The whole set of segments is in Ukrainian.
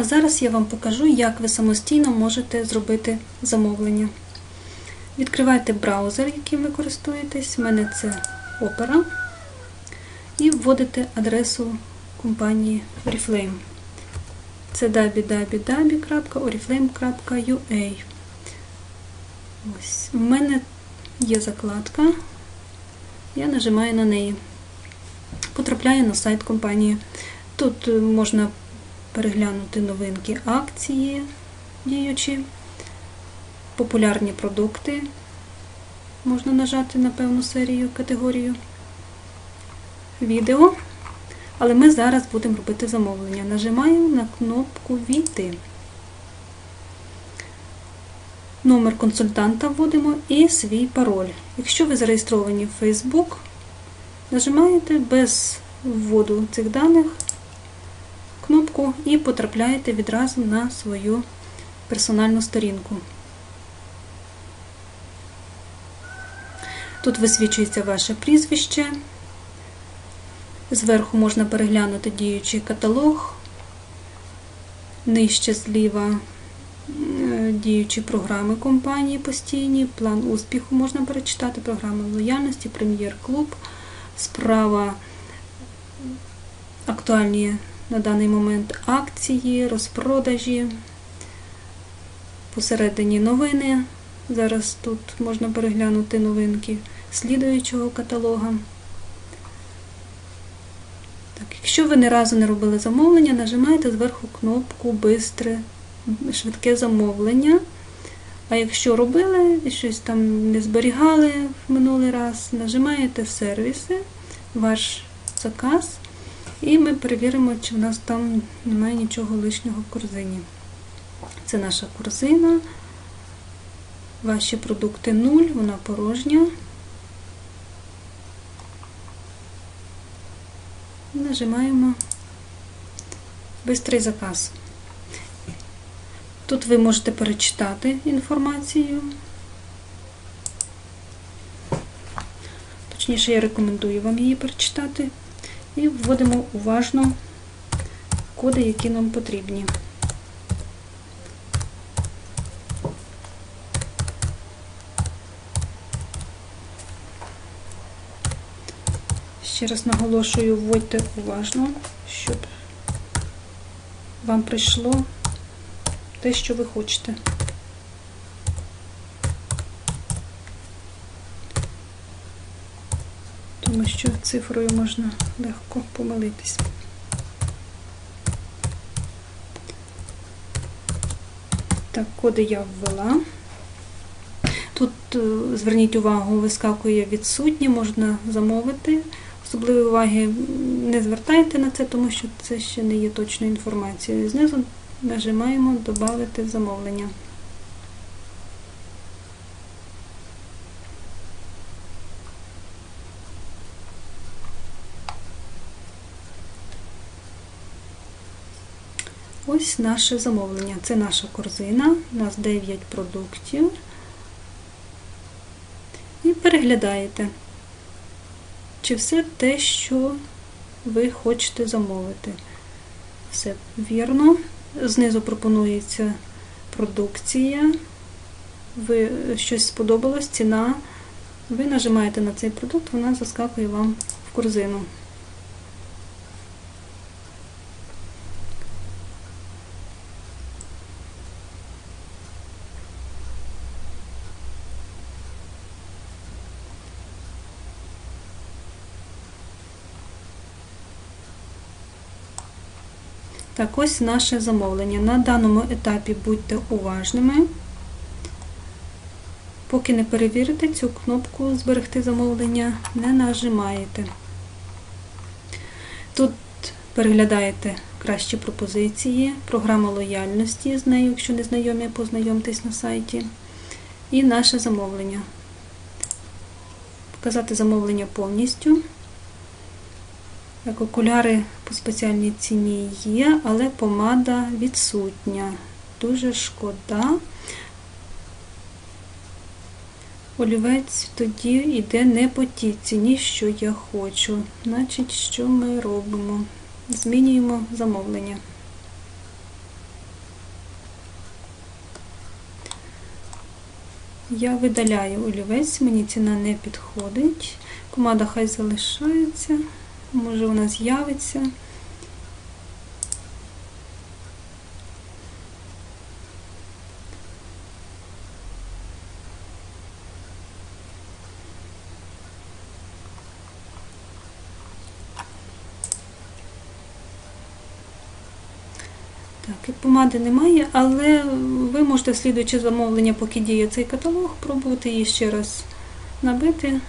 А зараз я вам покажу, як ви самостійно можете зробити замовлення. Відкривайте браузер, яким ви користуєтесь. У мене це Opera. І вводите адресу компанії Oriflame. Це www.oriflame.ua. Ось. У мене є закладка. Я нажимаю на неї. Потрапляю на сайт компанії. Тут можна переглянути новинки акції діючі, популярні продукти. Можна нажати на певну серію, категорію відео. Але ми зараз будемо робити замовлення. Нажимаємо на кнопку Війти. Номер консультанта вводимо і свій пароль. Якщо ви зареєстровані в Facebook, нажимаєте без вводу цих даних кнопку і потрапляєте відразу на свою персональну сторінку. Тут висвічується ваше прізвище. Зверху можна переглянути діючий каталог, нижче зліва діючі програми компанії постійні, план успіху можна перечитати, програми лояльності, прем'єр-клуб, справа. Актуальні на даний момент акції, розпродажі, посередині новини. Зараз тут можна переглянути новинки слідуючого каталога. Так, Якщо ви не разу не робили замовлення, нажимаєте зверху кнопку Бистре, швидке замовлення. А якщо робили і щось там не зберігали в минулий раз, нажимаєте сервіси, ваш заказ, і ми перевіримо, чи в нас там немає нічого лишнього в корзині. Це наша корзина. Ваші продукти 0, вона порожня. Нажимаємо Бистрий заказ. Тут ви можете перечитати інформацію. Точніше, я рекомендую вам її перечитати. І вводимо уважно коди, які нам потрібні. Ще раз наголошую, вводьте уважно, щоб вам прийшло те, що ви хочете. Тому що цифрою можна легко помилитись. Так, коди я ввела. Тут, е, зверніть увагу, вискакує відсутні, можна замовити. Особливої уваги не звертайте на це, тому що це ще не є точною інформацією. Знизу нажимаємо Додати замовлення. Ось наше замовлення. Це наша корзина, у нас 9 продуктів. І переглядаєте, чи все те, що ви хочете замовити. Все вірно. Знизу пропонується продукція. Ви щось сподобалось, ціна. Ви нажимаєте на цей продукт, вона заскакує вам в корзину. Так, ось наше замовлення. На даному етапі будьте уважними. Поки не перевірите цю кнопку Зберегти замовлення, не нажимаєте. Тут переглядаєте кращі пропозиції, програма лояльності з нею, якщо не знайомі, познайомтесь на сайті. І наше замовлення. Показати замовлення повністю. Так, окуляри по спеціальній ціні є, але помада відсутня. Дуже шкода. Олівець тоді йде не по тій ціні, що я хочу. Значить, що ми робимо? Змінюємо замовлення. Я видаляю олівець, мені ціна не підходить. Команда хай залишається може вона з'явиться. Так, і помади немає, але ви можете, слідуючи замовлення, поки діє цей каталог, пробувати її ще раз набити.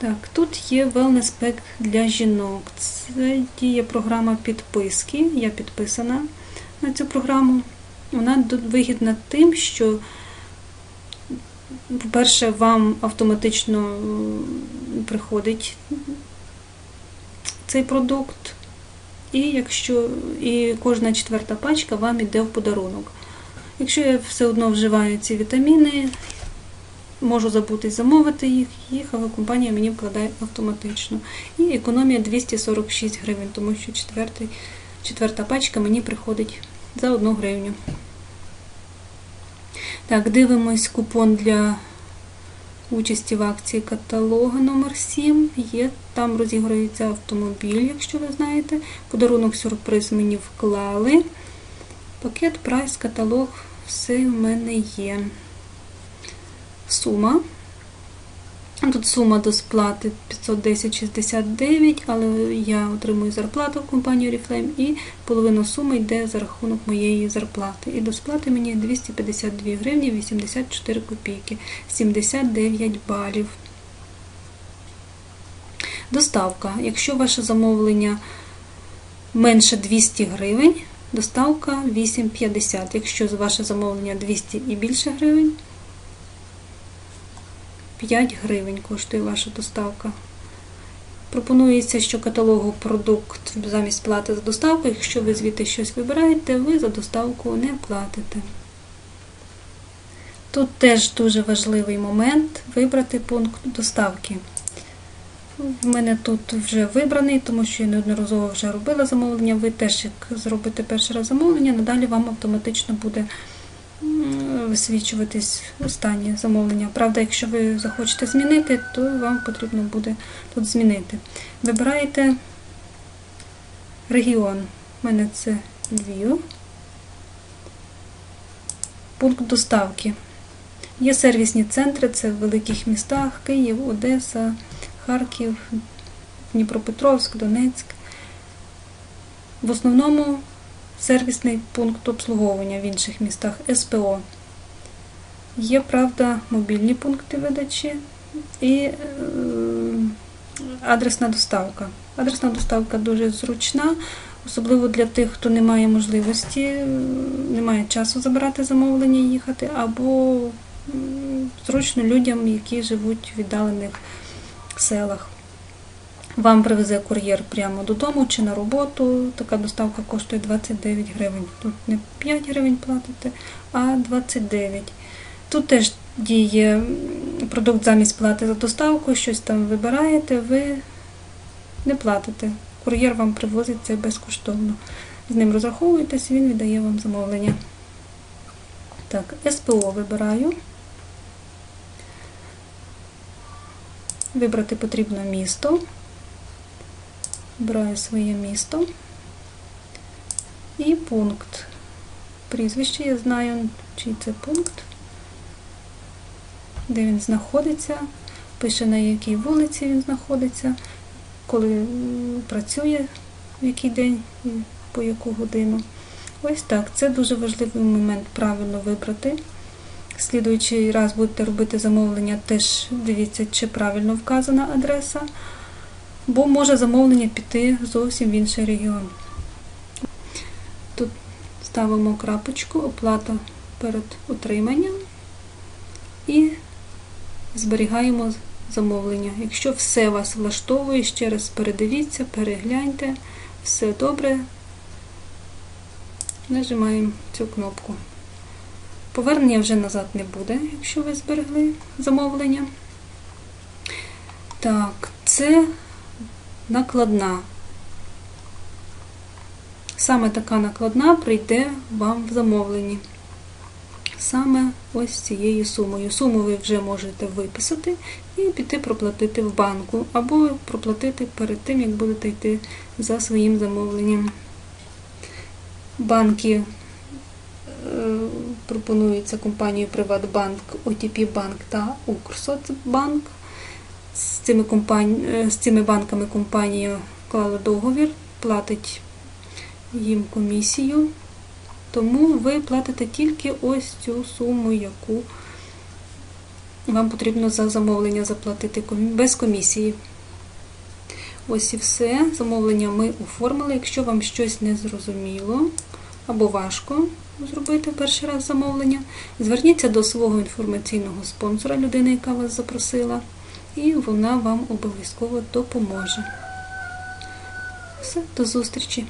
Так, тут є Wellness Pack для жінок. Це діє програма підписки. Я підписана на цю програму. Вона вигідна тим, що, по-перше, вам автоматично приходить цей продукт. І якщо і кожна четверта пачка вам йде в подарунок. Якщо я все одно вживаю ці вітаміни, можу забути замовити їх, їх компанія мені вкладає автоматично. І економія 246 гривень, тому що четвертий, четверта пачка мені приходить за 1 гривню. Так, дивимось купон для участі в акції каталога номер 7 Є, там розіграється автомобіль, якщо ви знаєте. Подарунок сюрприз мені вклали. Пакет, прайс, каталог, все в мене є. Сума. Тут сума до сплати 510,69, але я отримую зарплату в компанію Oriflame і половина суми йде за рахунок моєї зарплати. І до сплати мені 252 гривні 84 копійки, 79 балів. Доставка. Якщо ваше замовлення менше 200 гривень, доставка 8,50. Якщо ваше замовлення 200 і більше гривень, 5 гривень коштує ваша доставка. Пропонується, що каталогу продукт замість плати за доставку, якщо ви звідти щось вибираєте, ви за доставку не платите. Тут теж дуже важливий момент вибрати пункт доставки. В мене тут вже вибраний, тому що я неодноразово вже робила замовлення. Ви теж, як зробите перший раз замовлення, надалі вам автоматично буде висвічуватись останнє замовлення. Правда, якщо ви захочете змінити, то вам потрібно буде тут змінити. Вибираєте регіон. У мене це Львів. Пункт доставки. Є сервісні центри, це в великих містах Київ, Одеса, Харків, Дніпропетровськ, Донецьк. В основному сервісний пункт обслуговування в інших містах СПО. Є, правда, мобільні пункти видачі і е, адресна доставка. Адресна доставка дуже зручна, особливо для тих, хто не має можливості, е, не має часу забирати замовлення і їхати, або зручно людям, які живуть в віддалених селах. Вам привезе кур'єр прямо додому чи на роботу. Така доставка коштує 29 гривень. Тут не 5 гривень платите, а 29. Тут теж діє продукт замість плати за доставку, щось там вибираєте, ви не платите. Кур'єр вам привозить це безкоштовно. З ним розраховуєтесь, він віддає вам замовлення. Так, СПО вибираю. Вибрати потрібно місто. Вибираю своє місто і пункт. Прізвище я знаю, чий це пункт де він знаходиться, пише на якій вулиці він знаходиться, коли працює, в який день і по яку годину. Ось так. Це дуже важливий момент правильно вибрати. Слідуючий раз будете робити замовлення, теж дивіться, чи правильно вказана адреса, бо може замовлення піти зовсім в інший регіон. Тут ставимо крапочку, оплата перед отриманням і зберігаємо замовлення. Якщо все вас влаштовує, ще раз передивіться, перегляньте, все добре, нажимаємо цю кнопку. Повернення вже назад не буде, якщо ви зберегли замовлення. Так, це накладна. Саме така накладна прийде вам в замовленні. саме ось цією сумою. Суму ви вже можете виписати і піти проплатити в банку, або проплатити перед тим, як будете йти за своїм замовленням. Банки е, пропонуються компанією Приватбанк, OTP Банк та Укрсоцбанк. Цими, компані... е, з цими банками компанія вклала договір, платить їм комісію. Тому ви платите тільки ось цю суму, яку вам потрібно за замовлення заплатити без комісії. Ось і все. Замовлення ми оформили. Якщо вам щось не зрозуміло або важко зробити перший раз замовлення, зверніться до свого інформаційного спонсора, людини, яка вас запросила, і вона вам обов'язково допоможе. Все, до зустрічі!